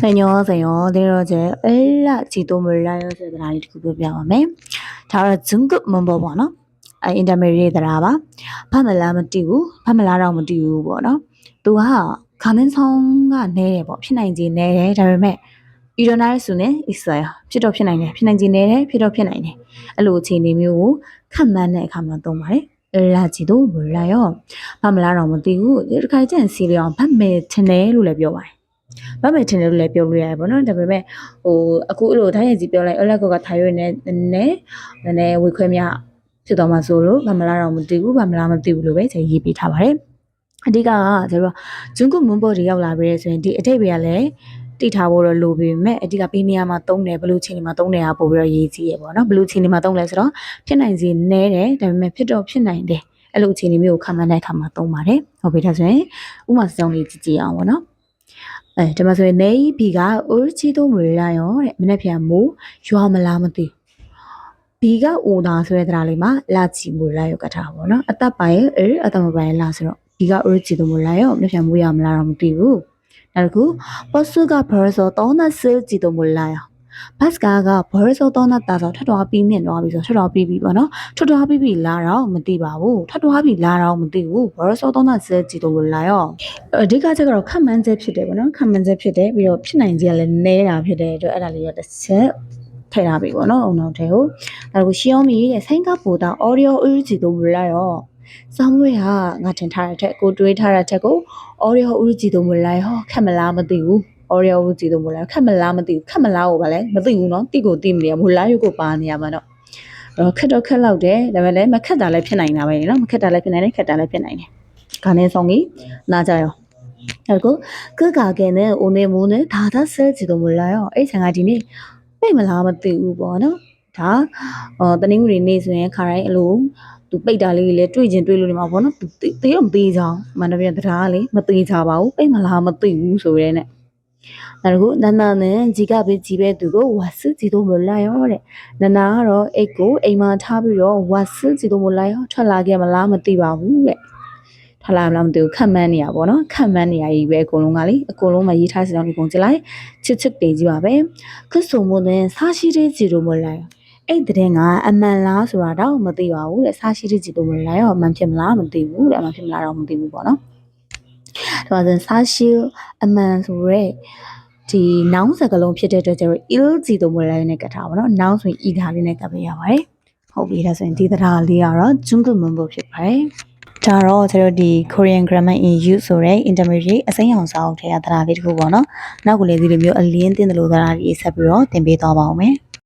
။ညောစရောဒီတော့ကျအဲ့လာချီတိုမလာရောဆိုတဲ့ဓာတ်လေးတစ်ခုပြောပြပါမယ်။ဒါတော့ zungu မဘောပေါ့နော်။အဲ intermediate ဓာတ်ပါ။ဖတ်မလားမသိဘူး။ဖတ်မလားတော့မသိဘူးပေါ့နော်။သူကခါမင်းဆောင်ကနေတယ်ပေါ့ဖြစ်နိုင်ခြင်းနေတယ်ဒါပေမဲ့အီရိုနာရဲ့ဆိုနဲ့အစ္စရာဖြစ်တော့ဖြစ်နိုင်တယ်ဖြစ်နိုင်ခြင်းနေတယ်ဖြစ်တော့ဖြစ်နိုင်တယ်အဲ့လိုအခြေအနေမျိုးကိုခန့်မှန်းတဲ့အခါမှာသုံးပါတယ်လာကြည့်တော့ဘလာရောဘာမလားတော့မသိဘူးဒီတစ်ခါကျရင်စီလီအောင်ဗတ်မယ်ထင်တယ်လို့လည်းပြောပါတယ် ဗတ်မယ်ထင်တယ်လို့လည်းပြောလို့ရတယ်ပေါ့နော်ဒါပေမဲ့ဟိုအခုအဲ့လိုဓာတ်ရိုက်ကြီးပြောလိုက်အလက်ကောကထိုင်ရွနေနည်းနည်းနည်းနည်းဝေခွဲမြဖြစ်တော့မှဆိုလို့ဘာမလားတော့မသိဘူးဘာမလားမသိဘူးလို့ပဲချိန်ရေးပေးထားပါတယ်အဓိကကကျတော့ဂျွန်းကုမွန်ဘော်တွေရောက်လာပြီဆိုရင်ဒီအထိတ်တွေကလည်းတိထားဖို့တော့လိုပေမဲ့အဓိကပေးနေရမှာတုံးတယ်ဘလူးချင်းတွေမှာတုံးတယ်ဟာပို့ပြီးတော့ရေးကြီးရပေါ့နော်ဘလူးချင်းတွေမှာတုံးလဲဆိုတော့ဖြစ်နိုင်စီနဲတယ်ဒါပေမဲ့ဖြစ်တော့ဖြစ်နိုင်တယ်အဲ့လိုအခြေအနေမျိုးကိုခံမှန်းတဲ့အခါမှာတုံးပါတယ်ဟုတ်ပြီဒါဆိုရင်ဥမာစကြောင်းလေးကြည့်ကြည့်အောင်ပေါ့နော် အဲဒီမှာဆိုရင်နေဘီကအိုချီတိုမွေလာရောတဲ့မနေ့ပြန်မိုးရွာမလားမသိဘီကအိုတာဆိုတဲ့တရားလေးမှာလာချီမွေလာရောကထားပါဘောနော်အသက်ပိုင်းအဲအသက်မပိုင်းလာဆိုတော့ဘီကအိုချီတိုမွေလာရောမနေ့ပြန်မိုးရမလားတော့မသိဘူးနောက်တစ်ခု 버스가 벌써 떠났을지도 몰라요. ။ဘတ်စကာကဘော်ရဆိုသောနာတာဆောင်ထွက်သွားပြီးမြင့်သွားပြီဆိုထွက်သွားပြီးပြီပေါ့နော်။ထွက်သွားပြီးပြီလာတော့မသိပါဘူး။ထွက်သွားပြီလာတော့မသိဘူး။ဘော်ရဆိုသောနာဇဲကြည့်လို့လာရော။အဓိကချက်ကတော့ခက်မှန်းချက်ဖြစ်တယ်ပေါ့နော်။ခက်မှန်းချက်ဖြစ်တယ်ပြီးတော့ဖြစ်နိုင်ချက်ကလည်းနည်းတာဖြစ်တဲ့အတွက်အဲ့ဒါလေးရောတစ်ချက်ထည့်ထားပြီပေါ့နော်အုံနောက်ထဲကိုဒါကိုရှီယောမီရဲ့ဆိုင်းကပူတာ audio UG တို့မလာရောဆောင်းမွေးဟာငါထင်ထားတဲ့ထက်ကိုတွေးထားတဲ့ထက်ကို audio UG တို့မလာရောခက်မလားမသိဘူး audio urge တို့မလာခက်မလားမသိဘူးခက်မလားကိုဗာလဲမသိဘူးเนาะတိကိုတိမနေရမလာရုပ်ကိုပါနေရမှာတော့တော့ခက်တော့ခက်လောက်တယ်ဒါပေမဲ့လည်းမခက်တာလည်းဖြစ်နိုင်တာပဲเนาะမခက်တာလည်းဖြစ်နိုင်တယ်ခက်တာလည်းဖြစ်နိုင်တယ်ခါနေဆောင်ကြီးနားကြရောအဲ့ကိုကကကဲနဲ့ဦးနေမိုးနဲ့ဒါသာဆဲကြည့်တော့မလာရောအဲ့ဆန်ကဒီနေ့ပြိတ်မလားမသိဘူးပေါ့နော်ဒါအော်တနင်္ဂနွေနေ့ဆိုရင်ခါတိုင်းအလိုသူပိတ်တာလေးလည်းတွေ့ကျင်တွေ့လို့နေမှာပေါ့နော်သူတေးတော့မသေးချောင်းမန္တပြန်တရားလေမသေးချပါဘူးပိတ်မလားမသိဘူးဆိုရဲနဲ့ နောက်တစ်ခုနန္နာနဲ့ជីကပဲជីပဲသူကိုဝါစကြည့်တော့မလာရောတဲ့နန္နာကတော့အိတ်ကိုအိမ်မှာထားပြီးတော့ဝါစကြည့်တော့မလာရောထွက်လာခဲ့မလားမသိပါဘူးတဲ့ထွက်လာမလားမသိဘူးခက်မှန်းနေရပါတော့ခက်မှန်းနေရကြီးပဲအကုန်လုံးကလေအကုန်လုံးမရေးထားစကြောင်းဒီပုံကြည့်လိုက်ချစ်ချစ်တေးကြီးပါပဲခစ်ဆုံမနဲ့စားရှိတဲ့ကြည့်တော့မလာရောအဲ့တဲ့တဲ့ကအမှန်လားဆိုတာတော့မသိပါဘူးတဲ့စားရှိတဲ့ကြည့်တော့မလာရောအမှန်ဖြစ်မလားမသိဘူးတဲ့အမှန်ဖြစ်မလားတော့မသိဘူးပေါ့နော် ဒါဆိုရင်စားရှိအမှန်ဆိုရဲဒီနောင်စကလုံးဖြစ်တဲ့အတွက်ကျတော့ ill ကြည့်တော့မလာနဲ့ကတ်ထားပါတော့နောင်ဆိုရင် e ဓာလေးနဲ့ကတ်ပေးရပါတယ်ဟုတ်ပြီဒါဆိုရင်ဒီတရားလေးကတော့ jungle member ဖြစ်ပါတယ်ဒါတော့ကျွန်တော်ဒီ Korean Grammar in Use ဆိုတဲ့ intermediate အစိမ်းအောင်စာအုပ်ထဲကတရားလေးတစ်ခုပေါ့နော်။နောက်ကလေးဒီလိုမျိုးအလင်းတင်တယ်လို့တရားလေးဆက်ပြီးတော့သင်ပေးသွားပါဦးမယ်။